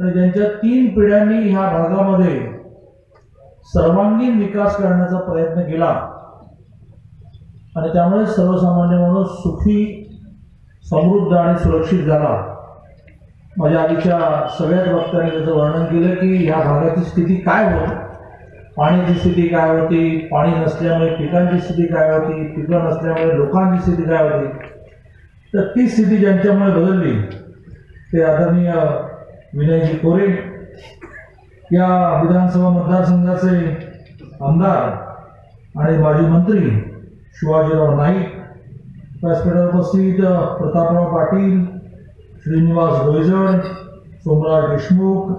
आणि ज्यांच्या तीन पिढ्यांनी ह्या भागामध्ये सर्वांगीण विकास करण्याचा प्रयत्न केला आणि त्यामुळे सर्वसामान्य माणूस सुखी समृद्ध आणि सुरक्षित झाला. माझ्या आधीच्या सगळ्याच वक्त्यांनी त्याचं वर्णन केलं की ह्या भागाची स्थिती काय होती? पाण्याची स्थिती काय होती? पाणी नसल्यामुळे पिकांची स्थिती काय होती? पिकं नसल्यामुळे लोकांची स्थिती काय होती? तर ती स्थिती ज्यांच्यामुळे बदलली ते आदरणीय विनयजी कोरे या विधानसभा मतदारसंघाचे आमदार आणि माजी मंत्री शिवाजीराव नाईक व्यासपीठावर उपस्थित प्रतापराव पाटील श्रीनिवास गोयजड सोमराज देशमुख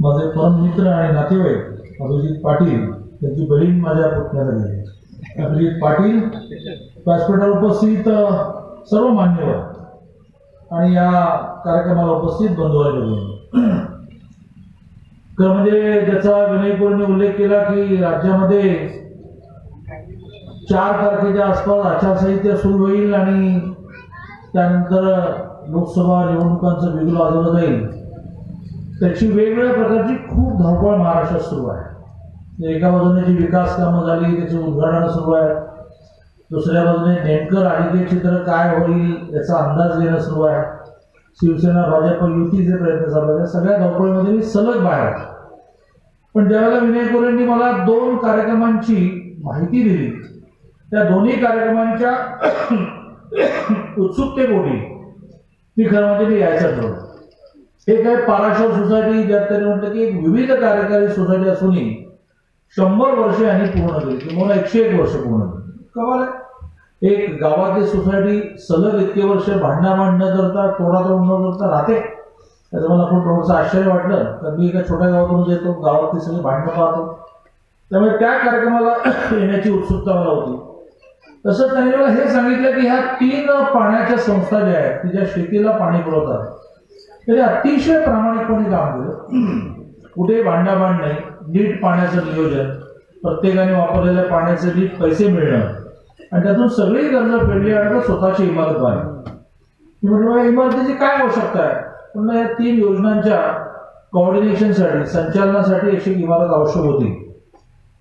माझे परम मित्र आणि नातेवाईक अभिजित पाटील त्यांची बहीण माझ्या पुतण्याला गेली. अभिजित पाटील व्यासपीठावर उपस्थित सर्व मान्यवर आणि या कार्यक्रमाला उपस्थित बंधू आणि तर म्हणजे ज्याचा विनय उल्लेख केला की राज्यामध्ये चार तारखेच्या आसपास आचारसंहिता सुरू होईल आणि त्यानंतर लोकसभा निवडणुकांचं बिगुल वाजवलं जाईल. त्याची वेगवेगळ्या प्रकारची खूप धावपळ महाराष्ट्रात सुरू आहे. एका बाजूने जी विकास कामं झाली त्याची उद्घाटनं सुरू आहे. दुसऱ्या बाजूने नेमकं राजकीय चित्र काय होईल याचा अंदाज घेणं सुरू आहे. शिवसेना भाजप युतीचे प्रयत्न चालू आहेत. सगळ्या धावपळीमध्ये मी सलग बाहेर पण ज्यावेळेला विनय कोरेंनी मला दोन कार्यक्रमांची माहिती दिली त्या दोन्ही कार्यक्रमांच्या उत्सुकतेपोटी मी खरं म्हणजे मी यायचं ठरवलं. एक आहे पाराशर सोसायटी ज्यात त्यांनी म्हटलं की एक विविध कार्यकारी सोसायटी असूनही शंभर वर्ष यांनी पूर्ण केली. किंवा एकशे एक वर्ष पूर्ण केली. कमाल आहे. एक गावातली सोसायटी सलग इतके वर्ष भांडणा भांडणं करता तोडातोड न करता राहते. त्याचं मला खूप थोडंसं आश्चर्य वाटलं. कारण मी एका छोट्या गावातून येतो गावातली सगळी भांडणं पाहतो. त्यामुळे त्या कार्यक्रमाला येण्याची उत्सुकता मला होती. तसंच त्यांनी मला हे सांगितलं की ह्या तीन पाण्याच्या संस्था ज्या आहेत की ज्या शेतीला पाणी पुरवतात त्याने अतिशय प्रामाणिकपणे काम केलं. कुठे भांडाभांड नाही नीट पाण्याचं नियोजन प्रत्येकाने वापरलेल्या पाण्याचे नीट पैसे मिळणं आणि त्यातून सगळी गरज फेडली आणि स्वतःची इमारत बांधली. मी म्हटलं "या इमारतीची काय आवश्यकता आहे? म्हणलं या तीन योजनांच्या कॉर्डिनेशनसाठी संचालनासाठी अशी एक इमारत आवश्यक होती.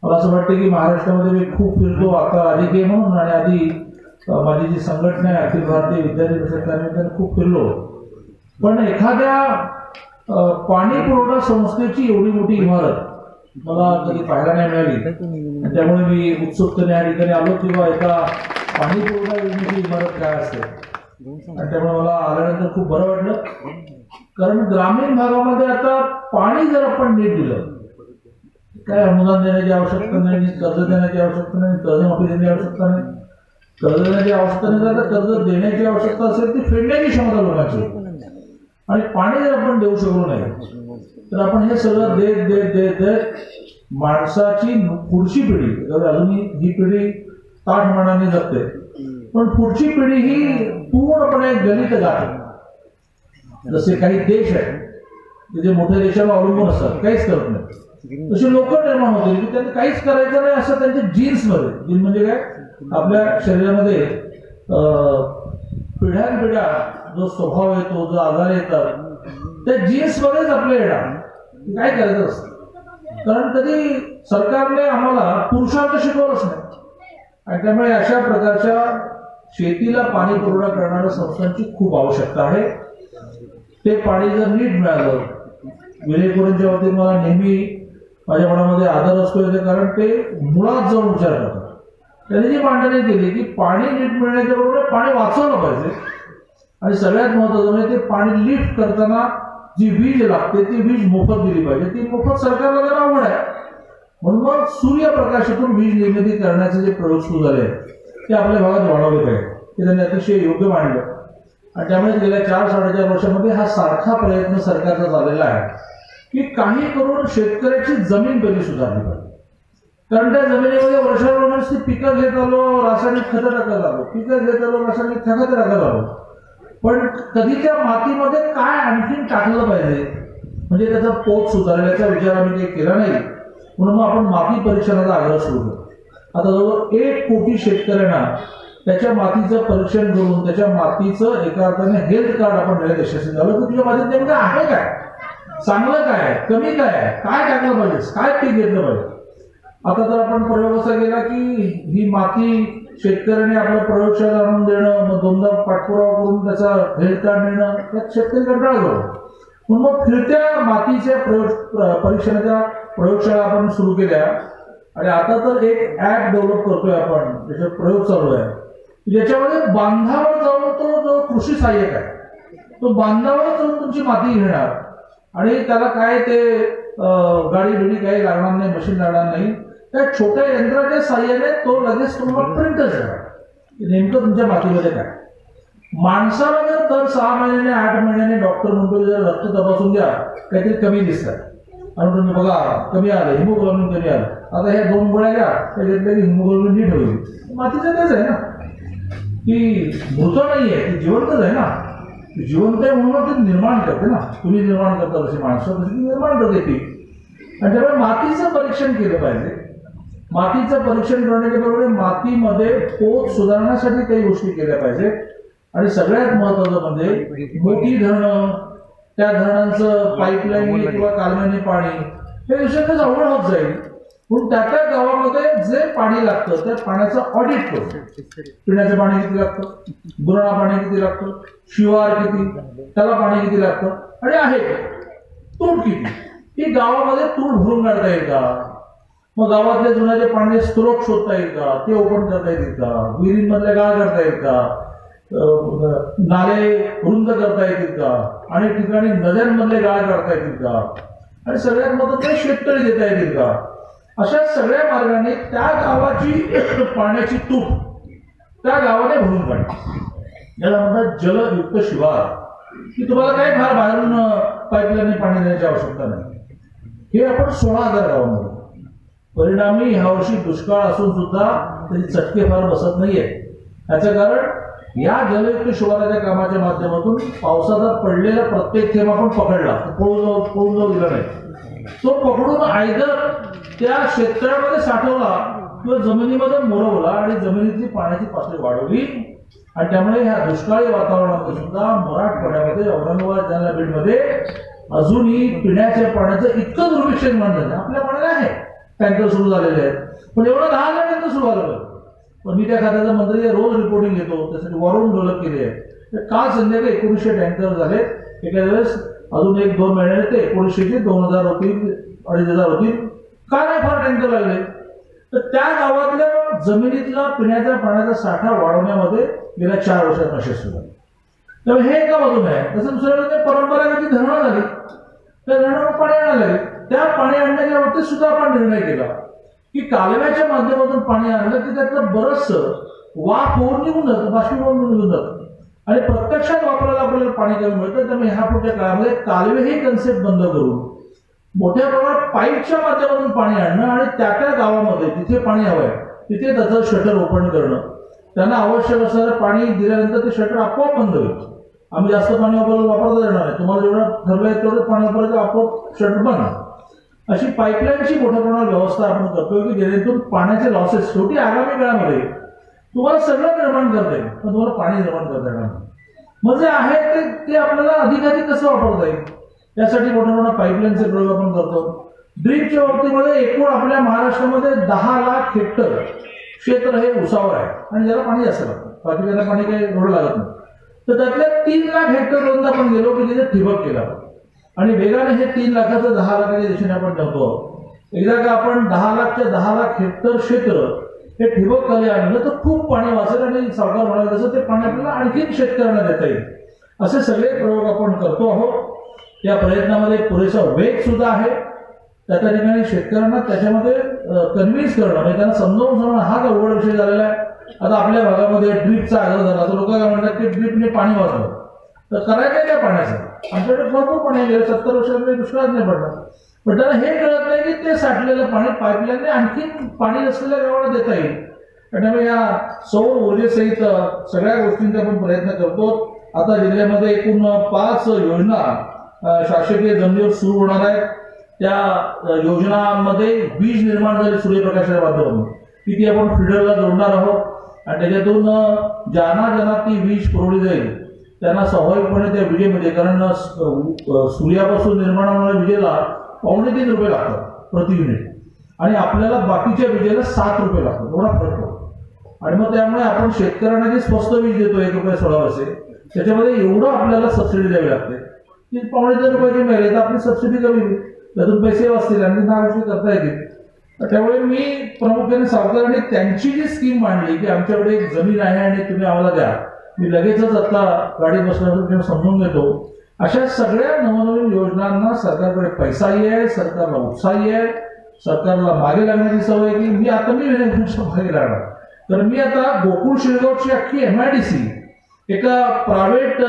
मला असं वाटतं की महाराष्ट्रामध्ये मी खूप फिरतो आता राजकीय म्हणून आणि आधी माझी जी संघटना आहे अखिल भारतीय विद्यार्थी परिषद त्यानिमित्ताने खूप फिरलो. पण एखाद्या पाणी पुरवठा संस्थेची एवढी मोठी इमारत मला कधी पाहायला नाही मिळाली. त्यामुळे मी उत्सुकतेने या ठिकाणी आलो. किंवा एका पाणी पुरवठा योजनेची इमारत काय असते? आणि त्यामुळे मला आल्यानंतर खूप बरं वाटलं. कारण ग्रामीण भागामध्ये आता पाणी जर आपण नीट दिलं काय अनुदान देण्याची आवश्यकता नाही कर्ज देण्याची आवश्यकता नाही कर्जमाफी देण्याची आवश्यकता नाही. कर्ज देण्याची आवश्यकता नाही तर कर्ज देण्याची आवश्यकता असेल ती फेडण्याची क्षमता लोकांची. आणि पाणी जर आपण देऊ शकलो नाही तर आपण हे सगळं देत देत देत देत माणसाची पुढची पिढी अजून ही पिढी ताठ मनाने जगते पण पुढची पिढी ही पूर्णपणे गणित गाठ जसे काही देश आहेत जे मोठ्या देशावर अवलंबून असतात काहीच करत नाही तसे लोक निर्माण होते की त्यांना काहीच करायचं नाही असं त्यांच्या जीन्समध्ये जीन म्हणजे काय? आपल्या शरीरामध्ये अं, पिढ्यानपिढ्या जो स्वभाव येतो जो आजार येतात त्या जीन्समध्येच आपलं येणार. काय करायचं असतं? कारण कधी सरकारने आम्हाला पुरुषार्थ शिकवलंच नाही. आणि त्यामुळे अशा प्रकारच्या शेतीला पाणी पुरवठा करणाऱ्या संस्थांची खूप आवश्यकता आहे. ते पाणी जर नीट मिळालं विलेकरूंच्या बाबतीत मला नेहमी माझ्या मनामध्ये आदर असतो याचं कारण ते मुळात जाऊन विचार करतात. त्यांनी जी मांडणी केली की पाणी नीट मिळण्याच्या बरोबर पाणी वाचवलं पाहिजे. आणि सगळ्यात महत्वाचं म्हणजे ते पाणी लिफ्ट करताना जी वीज लागते ती वीज मोफत दिली पाहिजे. ती मोफत सरकारला जर आवड आहे म्हणून मग सूर्यप्रकाशातून वीज निर्मिती करण्याचे जे प्रयोग सुरू झाले आहेत, ते आपल्या भागात वाढवले पाहिजे. ते त्यांनी अतिशय योग्य मांडलं. आणि त्यामुळे गेल्या चार साडेचार वर्षामध्ये हा सारखा प्रयत्न सरकारचा झालेला आहे की काही करून शेतकऱ्याची जमीन पहिली सुधारली पाहिजे. कारण त्या जमिनीमध्ये वर्षानुवर्ष ती पिकं घेत आलो रासायनिक खतं टाकत आलो पिकं घेत आलो रासायनिक खतं टाकत आलो. पण कधी त्या मातीमध्ये काय आणखीन टाकलं पाहिजे? म्हणजे त्याचा पोत सुधारण्याचा विचार आम्ही काही केला नाही. म्हणून मग आपण माती परीक्षणाचा आग्रह सुरू केला आता जवळ एक कोटी शेतकऱ्यांना त्याच्या मातीचं परीक्षण करून त्याच्या मातीचं एका अर्थाने हेल्थ कार्ड आपण देण्यात यशस्वी झालं की तुझ्या मातीत नेमकं आहे काय? चांगलं काय कमी काय आहे? काय टाकलं पाहिजे? काय पीक घेतलं पाहिजे? आता जर आपण प्रयोग असा केला की ही माती शेतकऱ्याने आपलं प्रयोगशाळा आणून देणं मग दोनदा पाठपुरावा करून त्याचा हेल्थ कार्ड मिळणं त्यात शेतकरी कंटाळा म्हणून मग फिरत्या मातीच्या प्रयोग परीक्षणाच्या प्रयोगशाळा आपण सुरू केल्या. आणि आता तर एक ऍप डेव्हलप करतोय आपण त्याच्यात प्रयोग चालू आहे. ज्याच्यामध्ये बांधावर जाऊन तो जो कृषी सहाय्यक आहे तो बांधावर जाऊन तुमची माती घेणार. आणि त्याला काय ते गाडी बिडी काही लागणार नाही मशीन लागणार नाही. त्या छोट्या यंत्राच्या साह्याने तो लगेच तुम्हाला प्रिंटच देणार की नेमकं तुमच्या मातीमध्ये काय? माणसाला जर दर सहा महिन्याने आठ महिन्याने डॉक्टर म्हणतो जर रक्त तपासून द्या काहीतरी कमी दिसतात आणि तुम्ही बघा कमी आलं हिमोग्लोबिन कमी आलं. आता ह्या दोन गोळ्या घ्या त्याच्यातल्या हिमोग्लोबिन नीट होईल. मातीचं तेच आहे ना. की मृत नाहीये ती जिवंतच आहे ना. जिवंत आहे म्हणून ती निर्माण करते ना. तुम्ही निर्माण करता तशी माणसं निर्माण करते ती. आणि त्यामुळे मातीचं परीक्षण केलं पाहिजे. मातीचं परीक्षण करण्याच्या बरोबर मातीमध्ये पोत सुधारण्यासाठी काही गोष्टी केल्या पाहिजे आणि सगळ्यात महत्वाचं म्हणजे मोठी धरणं त्या धरणांचं पाईपलाईन किंवा कालव्याने पाणी हे विषयातच अवघड होत जाईल. पण त्या त्या गावामध्ये जे पाणी लागतं त्या पाण्याचं ऑडिट करतो पिण्याचं पाणी किती लागतं? गुराळा पाणी किती लागतं? शिवार किती? त्याला पाणी किती लागतं? आणि आहे. तूट किती? ही गावामध्ये तूट भरून काढता येईल का मग गावातल्या जुन्याचे पाण्याचे स्त्रोत शोधता येईल का ते ओपन करता येतील का विहिरींमधल्या गाळ करता येईल का नाले रुंद करता येतील का आणि ठिकाणी नद्यांमधले गाळ करता येतील का आणि सगळ्यात महत्वाचं म्हणजे शेततळी देता येतील का अशा सगळ्या मार्गाने त्या गावाची पाण्याची तूप त्या गावाने भरून काढली. याला म्हणतात जलयुक्त शिवार. की तुम्हाला काही फार बाहेरून पाईपलाईन पाणी देण्याची आवश्यकता नाही. हे आपण सोळा हजार गावांमध्ये परिणामी ह्या वर्षी दुष्काळ असून सुद्धा तरी चटके फार बसत नाहीये. याचं कारण या जलयुक्त शिवाराच्या कामाच्या माध्यमातून पावसाचा पडलेला प्रत्येक थेंब आपण पकडला. पळून जाऊ पळून जाऊ दिला नाही. तो पकडून आयदर त्या शेतकऱ्यामध्ये साठवला किंवा जमिनीमध्ये मोरवला आणि जमिनीतली पाण्याची पातळी वाढवली. आणि त्यामुळे ह्या दुष्काळी वातावरणामध्ये सुद्धा मराठवाड्यामध्ये औरंगाबाद जालना बीडमध्ये अजूनही पिण्याच्या पाण्याचं इतकं दुर्भिक्ष निर्माण झालं आपल्या टँकर सुरू झालेले आहेत. पण एवढं दहा हजार सुरू झालं पाहिजे. पण मी त्या खात्याचा मंत्री रोज रिपोर्टिंग घेतो. त्यासाठी वरून डेव्हलप केली आहे. तर काल संध्याकाळी एकोणीसशे टँकर झाले. एका वेळेस अजून एक दोन महिन्याने ते. एकोणीसशेचे दोन हजार होतील अडीच हजार होतील का नाही फार टँकर लागले. तर त्या गावातल्या जमिनीतला पिण्याच्या पाण्याचा साठा वाढवण्यामध्ये गेल्या चार वर्षात यशस्वी झाले. त्यामुळे हे एका बाजूने आहे. तसं दुसऱ्या बाजूने परंपरागत धरणं झाली? त्या धरणावर पाणी आणायला लागले त्या पाणी आणण्याच्या बाबतीत सुद्धा आपण निर्णय केला. की कालव्याच्या माध्यमातून पाणी आणलं की त्यातलं बरंच वाफ होऊन निघून जातं बाष्पीभवन निघून जातं. आणि प्रत्यक्षात वापरायला आपल्याला पाणी कमी मिळतं त्यामुळे ह्या पुढच्या काळामध्ये कालवे ही कन्सेप्ट बंद करून मोठ्या प्रमाणात पाईपच्या माध्यमातून पाणी आणणं आणि त्या त्या गावामध्ये जिथे पाणी हवंय तिथे त्याचं शटर ओपन करणं. त्यांना आवश्यक असणारं पाणी दिल्यानंतर ते शटर आपोआप बंद होईल आम्ही जास्त पाणी वापरलं वापरता येणार नाही. तुम्हाला जेवढं ठरलंय तेवढं पाणी वापरायचं आपोआप शटर बंद. अशी पाईपलाईनची मोठ्या प्रमाणात व्यवस्था आपण करतोय की जेणेकरून पाण्याचे लॉसेस शेवटी आगामी काळामध्ये तुम्हाला सगळं निर्माण करता येईल पण तुम्हाला पाणी निर्माण करता येणार नाही. मग जे आहे ते ते आपल्याला अधिकाधिक कसं वापरता येईल? त्यासाठी मोठ्या प्रमाणात पाईपलाईनचे प्रयोग आपण करतो. ड्रीपच्या बाबतीमध्ये एकूण आपल्या महाराष्ट्रामध्ये दहा लाख हेक्टर क्षेत्र हे उसावर आहे आणि ज्याला पाणी जास्त लागतं. बाकी त्याला पाणी काही रोड लागत नाही. तर त्यातल्या तीन लाख हेक्टरपर्यंत आपण गेलो की तिथे ठिबक केला. आणि वेगाने हे तीन लाखाचं दहा लाखाच्या दिशेने आपण जातो एकदा का आपण दहा लाखच्या दहा लाख हेक्टर क्षेत्र हे ठिबक खाली आणलं तर खूप पाणी वाचेल आणि सरकार म्हणाल तसं ते पाणी आपल्याला आणखीन शेतकऱ्यांना देता येईल. असे सगळे प्रयोग आपण करतो आहोत. या प्रयत्नामध्ये पुरेसा वेग सुद्धा आहे. त्या त्या ठिकाणी शेतकऱ्यांना त्याच्यामध्ये कन्व्हिन्स करणं म्हणजे त्यांना समजावून सांगणं हा अवघड विषय झालेला आहे. आता आपल्या भागामध्ये ड्रीपचा आग्रह झाला तर लोक काय म्हणतात की ड्रीपने पाणी वाचलं तर करायचं काय पाण्याचं. आमच्याकडे भरपूर पाणी गेलं सत्तर वर्षात दुष्काळात नाही पडला. पण त्याला हे कळत नाही की ते साठलेलं पाणी पाईपलाईनने आणखी पाणी असलेल्या गावाला देता येईल. त्यामुळे या सौर ऊर्जेसहित सगळ्या गोष्टींचा आपण प्रयत्न करतो. आता जिल्ह्यामध्ये एकूण पाच योजना शासकीय जमिनीवर सुरू होणार आहेत. त्या योजनामध्ये योजनांमध्ये वीज निर्माण झाली सूर्यप्रकाशाच्या माध्यमातून. की ती आपण फिडरला जोडणार आहोत? आणि त्याच्यातून ज्याना ज्यांना ज्यांना ती वीज पुरवली जाईल त्यांना स्वाभाविकपणे त्या विजेमध्ये कारण सूर्यापासून निर्माण होणाऱ्या विजेला पावणे तीन रुपये लागतात प्रति युनिट. आणि आपल्याला बाकीच्या विजेला सात रुपये लागतात एवढा फरक पडतो आणि मग त्यामुळे आपण शेतकऱ्यांना जे स्वस्त वीज देतो एक रुपये सोळा पैसे त्याच्यामध्ये एवढं आपल्याला सबसिडी द्यावी लागते. की पावणे तीन रुपयाची मिळाली तर आपली सबसिडी कमी होईल. त्यातून पैसे वाचतील आणि दहा करता येतील. त्यामुळे मी प्रामुख्याने सावकारांनी त्यांची जी स्कीम मांडली की आमच्याकडे एक जमीन आहे आणि तुम्ही आम्हाला द्या मी लगेचच आता गाडी बसल्यावर समजून घेतो. अशा सगळ्या नवनवीन योजनांना सरकारकडे पैसाही आहे सरकारला उत्साही आहे सरकारला मागे लागण्याची सवय की मी आता मी मागे लागणार. तर मी आता गोकुळ शिरगावची अख्खी एम आय डी सी एका प्रायव्हेट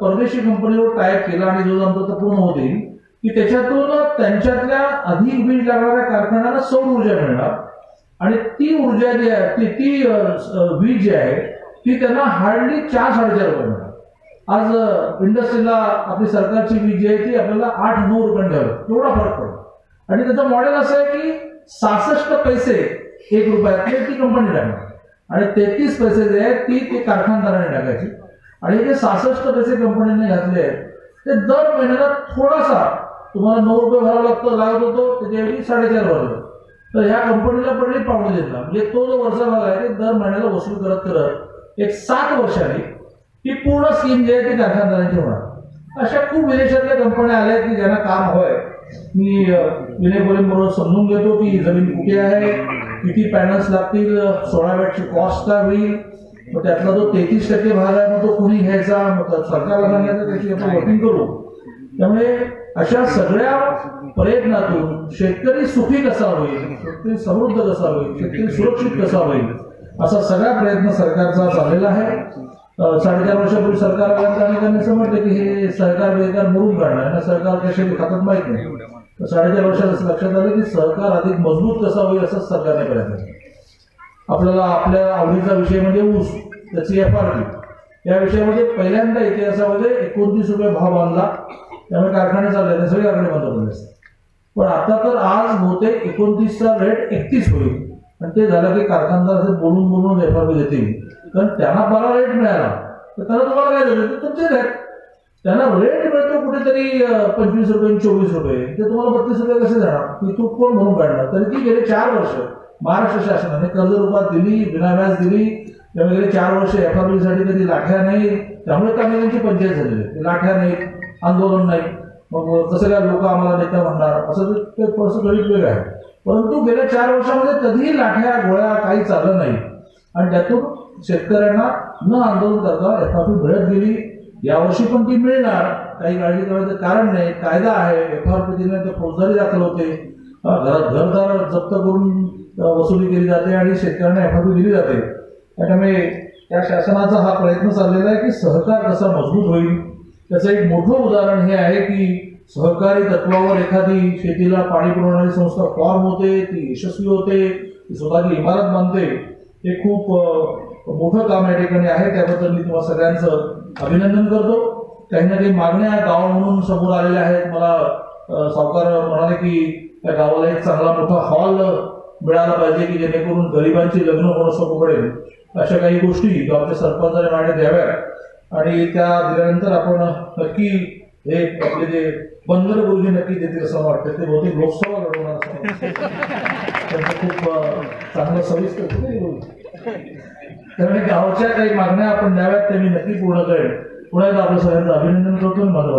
परदेशी कंपनीवर टायप केला आणि जो आमचा तो पूर्ण होतील की त्याच्यातून त्यांच्यातल्या अधिक वीज लागणाऱ्या कारखान्याला सौर ऊर्जा मिळणार. आणि ती ऊर्जा जी आहे ती ती वीज जी आहे की त्यांना हार्डली चार साडेचार रुपये मिळणार आज इंडस्ट्रीला आपली सरकारची वीज जी आहे ती आपल्याला आठ नऊ रुपये द्यावी एवढा फरक पडतो. आणि त्याचं मॉडेल असं आहे की सहासष्ट पैसे एक रुपयातले ती कंपनी टाकणार आणि तेहतीस पैसे जे आहेत ती ते कारखानदाराने टाकायची. आणि हे जे सहासष्ट पैसे कंपनीने घातले आहेत ते दर महिन्याला थोडासा तुम्हाला नऊ रुपये भरावा लागतो लागत होतो त्याच्याऐवजी साडेचार भरलं तर ह्या कंपनीला पडली पावणे देणार म्हणजे तो जो वरचा भाग आहे ते दर महिन्याला वसूल करत करत एक सात वर्षांनी ही पूर्ण स्कीम जी आहे ती कारखानदारांची होणार अशा खूप विदेशातल्या कंपन्या आल्या आहेत की ज्यांना काम हवंय. मी विनय बरोबर समजून घेतो की जमीन कुठे आहे किती पॅनल्स लागतील सोळा वॅटची कॉस्ट काय होईल मग त्यातला जो तेहतीस टक्के भाग आहे मग तो कुणी घ्यायचा मग सरकारला सांगायचं त्याची आपण वोटिंग करू. त्यामुळे अशा सगळ्या प्रयत्नातून शेतकरी सुखी कसा होईल शेतकरी समृद्ध कसा होईल शेतकरी सुरक्षित कसा होईल असा सगळा प्रयत्न सरकारचा चाललेला आहे. साडेचार वर्षापूर्वी सरकार आल्यानंतर अनेकांनी समजलं की हे सरकार बेकार मोडून काढणार ना सरकार कसे खातात माहीत नाही. साडेचार वर्षात असं लक्षात आलं की सरकार अधिक मजबूत कसा होईल असंच सरकारने प्रयत्न केला. आपल्याला आपल्या आवडीचा विषय म्हणजे ऊस त्याची एफ आर पी. या विषयामध्ये पहिल्यांदा इतिहासामध्ये एकोणतीस रुपये भाव बांधला त्यामुळे कारखाने चालले सगळे कारखाने बंद पडले असते पण आता तर आज बहुतेक एकोणतीसचा रेट एकतीस होईल. आणि ते झालं की कारखानदार असे बोलून बोलून एफ आर पी देतील कारण त्यांना बरा रेट मिळाला. तर त्यांना तुम्हाला काय झालं? ते तुमचे रेट त्यांना रेट मिळतो कुठेतरी पंचवीस रुपये आणि चोवीस रुपये. ते तुम्हाला बत्तीस रुपये कसे जाणार की तू कोण भरून काढणार? तरी ती गेले चार वर्ष. महाराष्ट्र शासनाने कर्ज रूपात दिली विनाव्याज दिली. त्यामुळे गेले चार वर्ष एफ आरसाठी कधी लाठ्या नाही. त्यामुळे कामगारांची पंचायत झालेली आहे. लाठ्या नाही आंदोलन नाही. मग कसं काय लोक आम्हाला नेता म्हणणार? असं ते- ते थोडंसं गरीब वेगळं आहे. परंतु गेल्या चार वर्षामध्ये कधीही लाठ्या गोळ्या काही चाललं नाही. आणि त्यातून शेतकऱ्यांना न आंदोलन करता एफ आर मिळत गेली. यावर्षी पण ती मिळणार. काही काळजी करायचं कारण नाही. कायदा आहे. एफ आर पी दिल्यानंतर फौजदारी दाखल होते. घरात घरदार जप्त करून वसुली केली जाते आणि शेतकऱ्यांना एफ आर पी दिली जाते. त्यामुळे त्या शासनाचा हा प्रयत्न चाललेला आहे की सहकार कसा मजबूत होईल? त्याचं एक मोठं उदाहरण हे आहे की सहकारी तत्वावर एखादी शेतीला पाणी पुरवणारी संस्था फॉर्म होते ती यशस्वी होते ती स्वतःची इमारत बांधते हे खूप मोठं काम या ठिकाणी आहे. त्याबद्दल मी तुम्हाला सगळ्यांचं अभिनंदन करतो. काही ना काही मागण्या गाव म्हणून समोर आलेल्या आहेत. मला सावकार म्हणाले की त्या गावाला एक चांगला मोठा हॉल मिळाला पाहिजे की जेणेकरून गरिबांची लग्न होणं सोपं पडेल. अशा काही गोष्टी गावच्या सरपंचाने मागण्या द्याव्यात. आणि त्या दिल्यानंतर आपण नक्की हे आपले जे बंदर गुरुजी नक्की देतील असं वाटतं. ते बहुतेक लोकसभा लढवणार त्यांचं खूप चांगलं सविस्तर त्यामुळे गावच्या काही मागण्या आपण द्याव्यात ते मी नक्की पूर्ण करेन. पुन्हा एकदा आपलं सगळ्यांचं अभिनंदन करतो आणि माझं